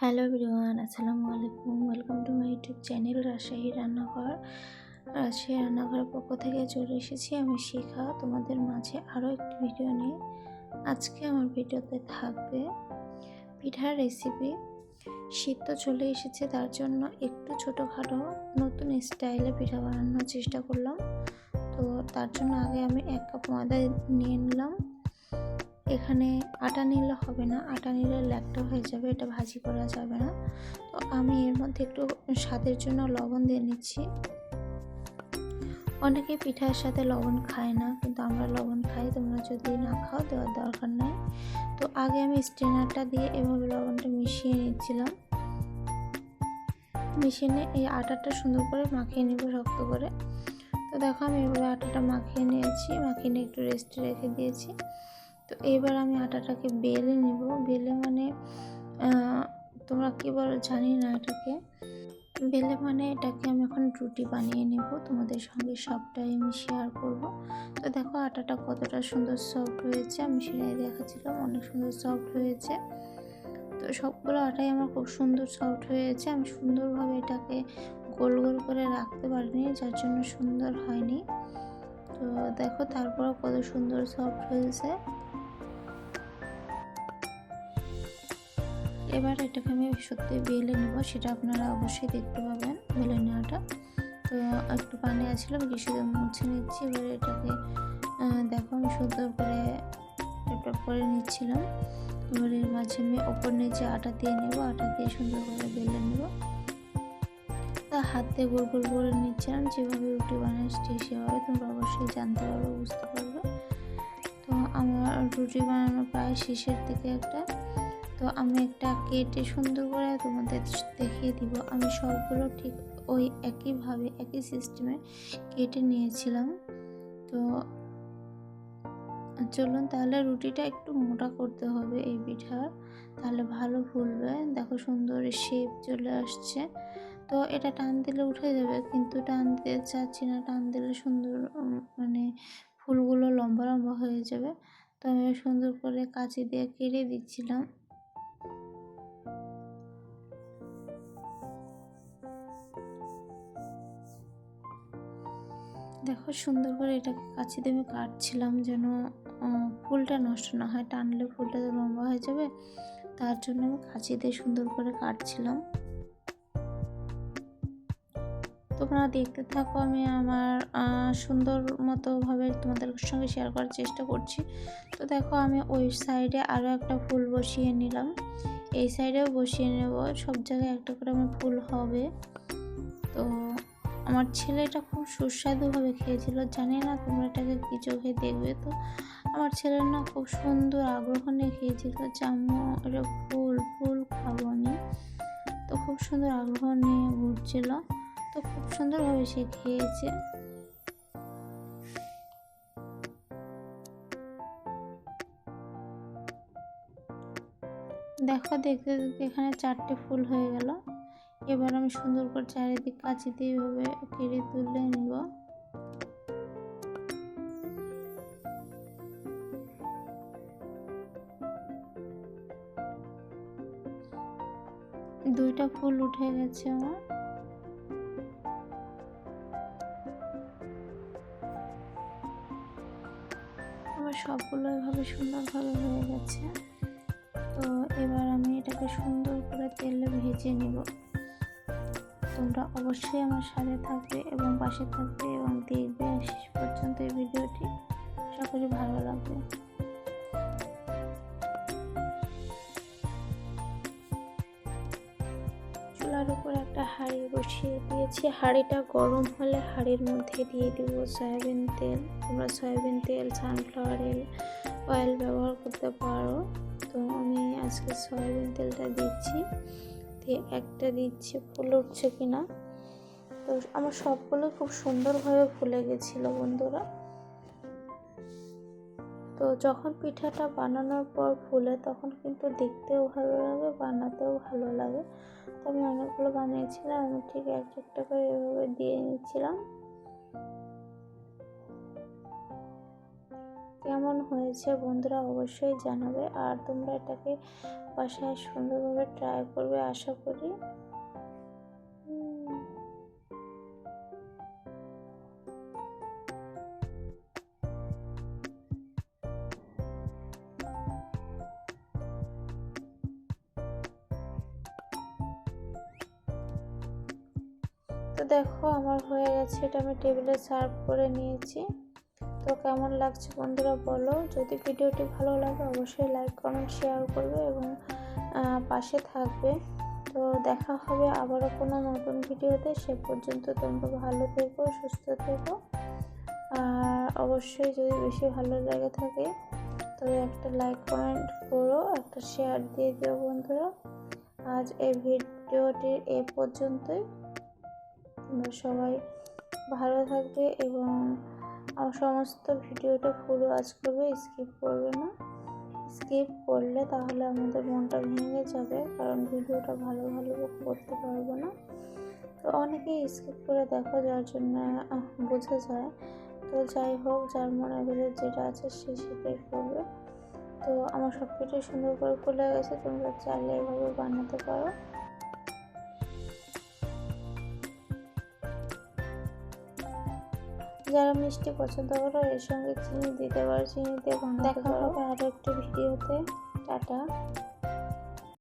Hello everyone, আসসালামু আলাইকুম। Welcome to my YouTube channel Rajshahi Rannaghor. Rajshahi রান্নাঘরের পক্ষ থেকে চলে এসেছি আমি শিখা। তোমাদের মাঝে আরও একটি ভিডিও নিয়ে। আজকে আমার ভিডিওতে থাকবে পিঠার রেসিপি শীত তো চলে এসেছে, তার জন্য একটু ছোটোখাটো নতুন স্টাইলে পিঠা বানানোর চেষ্টা করলাম। তো তার জন্য আগে আমি এক কাপ ময়দা নিয়ে নিলাম। এখানে আটা নিলে হবে না, আটা নিলে ল্যাকটা হয়ে যাবে, এটা ভাজি করা যাবে না। তো আমি এর মধ্যে একটু স্বাদের জন্য লবণ দিয়ে নিচ্ছি। অনেকে পিঠার সাথে লবণ খায় না, কিন্তু আমরা লবণ খাই, তোমরা যদি না খাও দেওয়ার দরকার নেই। তো আগে আমি স্ট্রেনারটা দিয়ে এভাবে লবণটা মিশিয়ে নিচ্ছিলাম। মিশিয়ে নিয়ে এই আটাটা সুন্দর করে মাখিয়ে নিব শক্ত করে। তো দেখো আমি এভাবে আটাটা মাখিয়ে নিয়েছি, মাখিয়ে নিয়ে একটু রেস্টে রেখে দিয়েছি। তো এবার আমি আটাটাকে বেলে নেব। বেলে মানে তোমরা কী বলো, জানি না এটাকে। বেলে মানে এটাকে আমি এখন রুটি বানিয়ে নেব। তোমাদের সঙ্গে সবটাই আমি শেয়ার করব। তো দেখো আটাটা কতটা সুন্দর সফট হয়েছে। আমি সেটাই দেখাচ্ছিলাম, অনেক সুন্দর সফট হয়েছে। তো সবগুলো আটাই আমার খুব সুন্দর সফট হয়েছে। আমি সুন্দরভাবে এটাকে গোল গোল করে রাখতে পারিনি, যার জন্য সুন্দর হয়নি। তো দেখো তারপর কত সুন্দর সফট হয়েছে। এবার এটাকে আমি সত্যি বেলে নেব, সেটা আপনারা অবশ্যই দেখতে পাবেন বেলে নেওয়াটা। তো একটু পানি আছিল কিছুতে মুছে নিচ্ছি। এবার এটাকে দেখো আমি সুন্দর করে একটা করে নিচ্ছিলাম। এবার এর মাঝে আমি ওপর নিচে আটা দিয়ে নেব, আটা দিয়ে সুন্দর করে বেলে নেব। তা হাত দিয়ে গোল গোল করে নিচ্ছিলাম, যেভাবে রুটি বানাচ্ছি সেভাবে তোমরা অবশ্যই জানতে পারবে, বুঝতে পারবে। তো আমার রুটি বানানো প্রায় শেষের দিকে একটা। তো আমি একটা কেটে সুন্দর করে তোমাদের দেখিয়ে দিব। আমি সবগুলো ঠিক ওই একইভাবে, একই সিস্টেমে কেটে নিয়েছিলাম। তো চলুন তাহলে রুটিটা একটু মোটা করতে হবে এই পিঠার তাহলে ভালো ফুলবে। দেখো সুন্দর শেপ চলে আসছে। তো এটা টান দিলে উঠে যাবে, কিন্তু টান দিতে চাচ্ছি না। টান দিলে সুন্দর মানে ফুলগুলো লম্বা লম্বা হয়ে যাবে। তো আমি সুন্দর করে কাঁচি দিয়ে কেটে দিচ্ছিলাম। দেখো সুন্দর করে এটাকে কাছে দিয়ে আমি কাটছিলাম যেন ফুলটা নষ্ট না হয়। টানলে ফুলটা তো লম্বা হয়ে যাবে। তার জন্য আমি কাঁচি দিয়ে সুন্দর করে কাটছিলাম। তোমরা দেখতে থাকো, আমি আমার সুন্দর মতোভাবে তোমাদের সঙ্গে শেয়ার করার চেষ্টা করছি। তো দেখো, আমি ওই সাইডে আরও একটা ফুল বসিয়ে নিলাম। এই সাইডেও বসিয়ে নেব। সব জায়গায় একটা করে আমার ফুল হবে। তো আমার ছেলেটা খুব সুস্বাদুভাবে খেয়েছিল। জানি না তোমরা এটাকে কী চোখে দেখবে তো। আমার ছেলের না খুব সুন্দর আগ্রহ নিয়ে খেয়েছিল জামু এটা ফুল ফুল খাব আমি তো খুব সুন্দর আগ্রহ নিয়ে ঘুরছিল। তো খুব সুন্দরভাবে সে খেয়েছে। দেখো দেখতে দেখতে এখানে চারটে ফুল হয়ে গেল। এবার আমি সুন্দর করে চারিদিক কাঁচি দিয়ে এইভাবে কেড়ে তুলে নিব। দুইটা ফুল উঠে গেছে আমার। আমার সবগুলো এভাবে সুন্দরভাবে হয়ে গেছে। তো এবার আমি এটাকে সুন্দর করে তেলে ভেজে নিব। তোমরা অবশ্যই আমার সাথে থাকবে এবং পাশে থাকবে এবং দেখবে শেষ পর্যন্ত এই ভিডিওটি। আশা করি ভালো লাগবে। চুলার উপর একটা হাঁড়ি বসিয়ে দিয়েছি। হাঁড়িটা গরম হলে হাঁড়ির মধ্যে দিয়ে দিব সয়াবিন তেল। তোমরা সয়াবিন তেল সানফ্লাওয়ার অয়েল ব্যবহার করতে পারো। তো আমি আজকে সয়াবিন তেলটা দিচ্ছি। দিয়ে একটা দিচ্ছি ফুল উঠছে কিনা? তো আমার সবগুলো খুব সুন্দরভাবে ফুলে গেছিল বন্ধুরা। তো যখন পিঠাটা বানানোর পর ফুলে, তখন কিন্তু দেখতেও ভালো লাগে, বানাতেও ভালো লাগে। তো আমি অনেকগুলো বানিয়েছিলাম, আমি ঠিক এক একটা করে এভাবে দিয়ে নিচ্ছিলাম কেমন হয়েছে বন্ধুরা অবশ্যই জানাবে, আর তোমরা এটাকে বাসায় সুন্দরভাবে ট্রাই করবে আশা করি। তো দেখো, আমার হয়ে গেছে। এটা আমি টেবিলে সার্ভ করে নিয়েছি। তো কেমন লাগছে বন্ধুরা বলো? যদি ভিডিওটি ভালো লাগে অবশ্যই লাইক কমেন্ট শেয়ার করবে এবং পাশে থাকবে। তো দেখা হবে আবারও কোনো নতুন ভিডিওতে। সে পর্যন্ত তোমরা ভালো থেকো, সুস্থ থেকো। আর অবশ্যই যদি বেশি ভালো লেগে থাকে, তবে একটা লাইক কমেন্ট করো, একটা শেয়ার দিয়ে দিও বন্ধুরা। আজ এই ভিডিওটি এ পর্যন্তই। তোমরা সবাই ভালো থাকবে এবং আমার সমস্ত ভিডিওটা ফুল ওয়াচ করবে স্কিপ করবে না। স্কিপ করলে তাহলে আমাদের মনটা ভেঙে যাবে, কারণ ভিডিওটা ভালো ভালো করতে পারব না। তো অনেকেই স্কিপ করে দেখো, যার জন্য বোঝা যায়। তো যাই হোক, যার মনে ভেতরে যেটা আছে সে সেটাই করবে। তো আমার সব কিছুই সুন্দর করে খুলে গেছে, তোমরা চাইলে এভাবে বানাতে পারো। যারা মিষ্টি পছন্দ করো এর সঙ্গে চিনি দিতে পারো। চিনি দিয়ে দেখা হবে আরও একটি ভিডিওতে। টাটা।